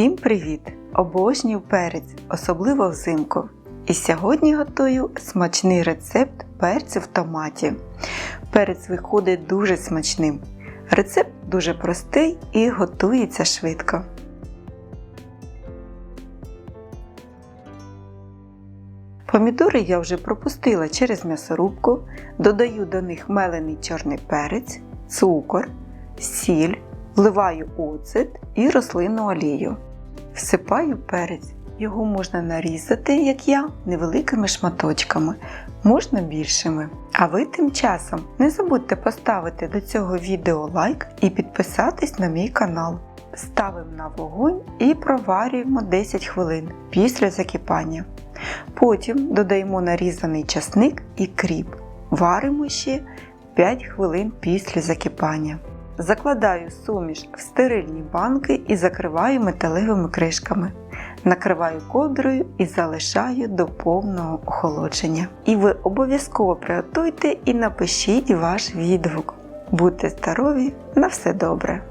Всім привіт! Обожнюю перець, особливо взимку. І сьогодні готую смачний рецепт перцю в томаті. Перець виходить дуже смачним. Рецепт дуже простий і готується швидко. Помідори я вже пропустила через м'ясорубку, додаю до них мелений чорний перець, цукор, сіль, вливаю оцет і рослинну олію. Всипаю перець. Його можна нарізати, як я, невеликими шматочками, можна більшими. А ви тим часом не забудьте поставити до цього відео лайк і підписатись на мій канал. Ставимо на вогонь і проварюємо 10 хвилин після закипання. Потім додаємо нарізаний часник і кріп. Варимо ще 5 хвилин після закипання. Закладаю суміш в стерильні банки і закриваю металевими кришками. Накриваю ковдрою і залишаю до повного охолодження. І ви обов'язково приготуйте і напишіть ваш відгук. Будьте здорові! На все добре!